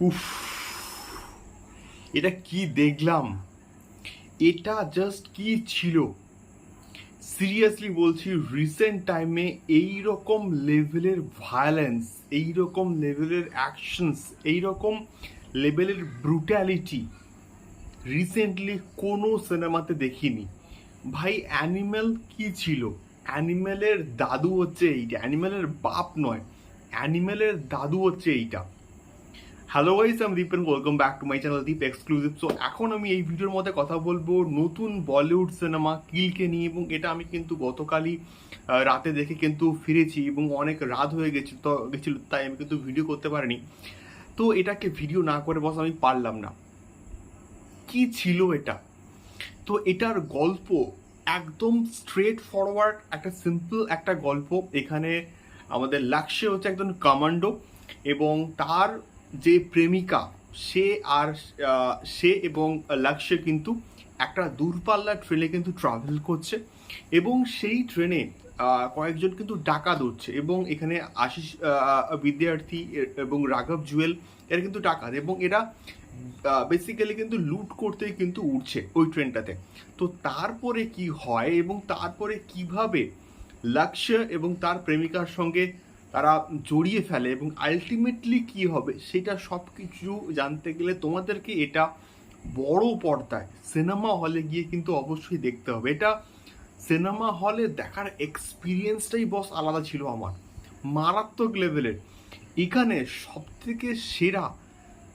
উফ। এটা কি দেখলাম? এটা জাস্ট কি ছিল? সিরিয়াসলি বলছি রিসেন্ট টাইমে এই রকম লেভেলের ভায়োলেন্স এই রকম লেভেলের অ্যাকশনস এই রকম লেভেলের ব্রুটালিটি রিসেন্টলি কোনো সিনেমাতে দেখিনি। ভাই অ্যানিম্যাল কি ছিল? অ্যানিম্যালের দাদু হচ্ছে এইটা অ্যানিম্যালের বাপ নয় অ্যানিম্যালের দাদু হচ্ছে এইটা। হ্যালো গাইস আমি Deep and welcome back to my channel Deep exclusive so এখন আমি এই ভিডিওর মধ্যে কথা বলব নতুন বলিউড সিনেমা কিলকে নিয়ে এবং এটা আমি কিন্তু গতকালই রাতে দেখে কিন্তু ফিরেছি এবং অনেক রাত হয়ে গেছিল তো, গেছিল, তাই আমি কিন্তু ভিডিও করতে পারিনি। তো এটাকে ভিডিও না করে বস আমি পারলাম না। কি ছিল এটা? তো এটার গল্প একদম স্ট্রেট ফরওয়ার্ড একটা সিম্পল একটা গল্প। এখানে আমাদের লাক্ষ্য হচ্ছে একজন কমান্ডো এবং তার যে প্রেমিকা, সে আর সে এবং লক্ষ্য কিন্তু একটা দূরপাল্লার ট্রেনে কিন্তু ট্রাভেল করছে এবং সেই ট্রেনে কয়েকজন কিন্তু ডাকাত উঠছে এবং এখানে আশিস বিদ্যার্থী এবং রাঘব জুয়েল, এরা কিন্তু ডাকাত এবং এরা বেসিক্যালি কিন্তু লুট করতেই কিন্তু উঠছে ওই ট্রেনটাতে। তো তারপরে কি হয় এবং তারপরে কীভাবে লক্ষ্য এবং তার প্রেমিকার সঙ্গে তারা জড়িয়ে ফেলে এবং আলটিমেটলি কি হবে সেটা সব কিছু জানতে গেলে তোমাদেরকে এটা বড় পর্দায় সিনেমা হলে গিয়ে কিন্তু অবশ্যই দেখতে হবে। এটা সিনেমা হলে দেখার এক্সপিরিয়েন্সটাই বস আলাদা ছিল আমার। মারাত্মক লেভেলের এখানে সব থেকে সেরা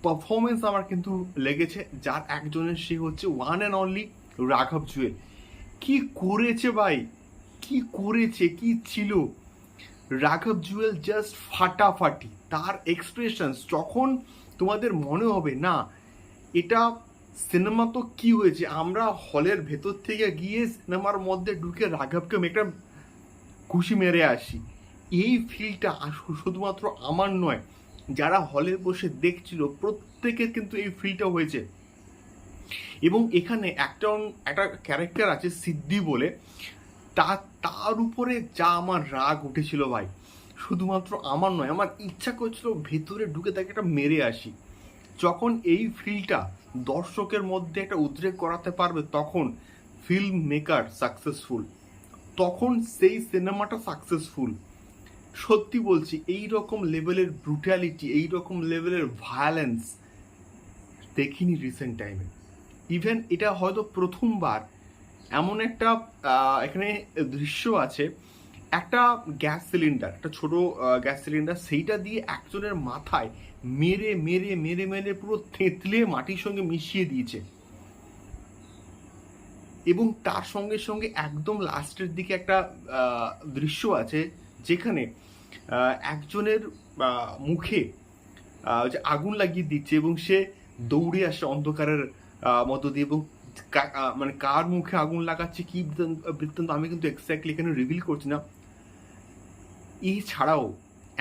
পারফরমেন্স আমার কিন্তু লেগেছে, যার একজনের সে হচ্ছে ওয়ান অ্যান্ড অনলি রাঘব জুয়েল। কি করেছে ভাই? কি করেছে? কি ছিল? রাঘব জুয়েল জাস্ট ফাটাফাটি। তার এক্সপ্রেশনস যখন তোমাদের মনে হবে, না, এটা সিনেমা তো কি হয়েছে? আমরা হলের ভেতর থেকে গিয়ে সিনেমার মধ্যে ঢুকে রাঘবকে একটা খুশি মেরে আসি। এই ফিলটা শুধুমাত্র আমার নয়, যারা হলে বসে দেখছিল, প্রত্যেকের কিন্তু এই ফিলটা হয়েছে। এবং এখানে একটা একটা ক্যারেক্টার আছে সিদ্ধি বলে। তা, তার উপরে যা আমার রাগ উঠেছিল ভাই, শুধুমাত্র আমার নয়, আমার ইচ্ছা করছিল ভেতরে ঢুকে তাকে একটা মেরে আসি। যখন এই ফিলটা দর্শকের মধ্যে একটা উদ্রেক করাতে পারবে, তখন ফিল্ম মেকার সাকসেসফুল তখন সেই সিনেমাটা সাকসেসফুল সত্যি বলছি এই রকম লেভেলের ব্রুটালিটি এই রকম লেভেলের ভায়োলেন্স দেখিনি রিসেন্ট টাইমে ইভেন এটা হয়তো প্রথমবার এমন একটা এখানে দৃশ্য আছে। একটা গ্যাস সিলিন্ডার, একটা ছোট গ্যাস সিলিন্ডার, সেইটা দিয়ে একজনের মাথায় মেরে মেরে মেরে মেরে পুরো থেতলে মাটির সঙ্গে মিশিয়ে দিয়েছে। এবং তার সঙ্গে সঙ্গে একদম লাস্টের দিকে একটা দৃশ্য আছে যেখানে একজনের মুখে আগুন লাগিয়ে দিচ্ছে এবং সে দৌড়ে আসে অন্ধকারের মধ্য দিয়ে এবং মানে কার মুখে আগুন লাগাচ্ছে, কি বৃত্তান্ত আমি কিন্তু এক্স্যাক্টলি এখানে রিভিল করছি না। এছাড়াও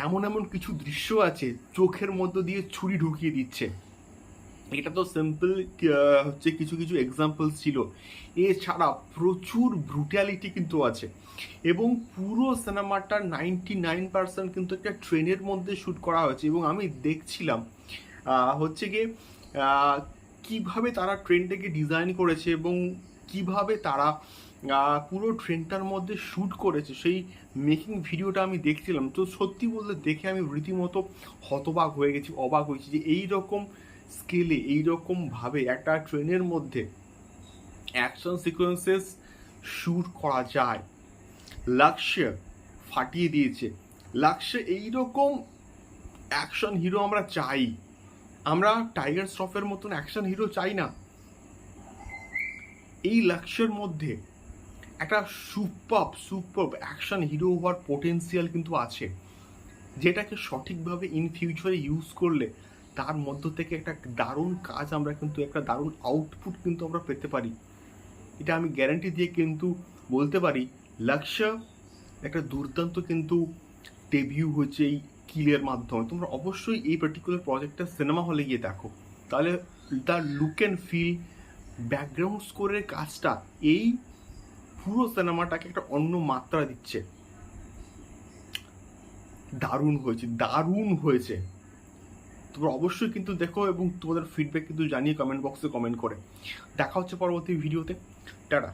এমন এমন কিছু দৃশ্য আছে চোখের মধ্য দিয়ে ছুরি ঢুকিয়ে দিচ্ছে। এটা তো সিম্পল হচ্ছে কিছু কিছু এক্সাম্পল ছিল। এছাড়া প্রচুর ব্রুটালিটি কিন্তু আছে। এবং পুরো সিনেমাটার নাইনটি নাইন পার্সেন্ট কিন্তু একটা ট্রেনের মধ্যে শ্যুট করা হয়েছে। এবং আমি দেখছিলাম হচ্ছে গিয়ে কীভাবে তারা ট্রেনটাকে ডিজাইন করেছে এবং কীভাবে তারা পুরো ট্রেনটার মধ্যে শ্যুট করেছে, সেই মেকিং ভিডিওটা আমি দেখছিলাম। তো সত্যি বলতে দেখে আমি রীতিমতো হতবাক হয়ে গেছি, অবাক হয়েছি যে এই রকম স্কেলে এই রকম ভাবে একটা ট্রেনের মধ্যে অ্যাকশন সিকোয়েন্সেস শ্যুট করা যায়। লক্ষ্য ফাটিয়ে দিয়েছে। লক্ষ্য এইরকম অ্যাকশন হিরো আমরা চাই। আমরা টাইগার শ্রফের মতন অ্যাকশন হিরো চাই না। এই লক্ষ্যের মধ্যে একটা সুপার সুপার অ্যাকশন হিরো হওয়ার পোটেন্সিয়াল কিন্তু আছে। যেটাকে সঠিকভাবে ইন ফিউচারে ইউজ করলে তার মধ্য থেকে একটা দারুণ কাজ আমরা কিন্তু, একটা দারুণ আউটপুট কিন্তু আমরা পেতে পারি। এটা আমি গ্যারান্টি দিয়ে কিন্তু বলতে পারি লক্ষ্য একটা দুর্দান্ত কিন্তু ডেবিউ হচ্ছে এই কিলের মাধ্যমে। তোমরা অবশ্যই এই পার্টিকুলার প্রজেক্টটা সিনেমা হলে গিয়ে দেখো। তাহলে the look and feel background স্কোরের কাজটা এই পুরো সিনেমাটাকে একটা অন্য মাত্রা দিচ্ছে। দারুণ হয়েছে দারুণ হয়েছে। তোমরা অবশ্যই কিন্তু দেখো এবং তোমাদের ফিডব্যাক কিন্তু জানিয়ে কমেন্ট বক্সে কমেন্ট করে। দেখা হচ্ছে পরবর্তী ভিডিওতে টাটা।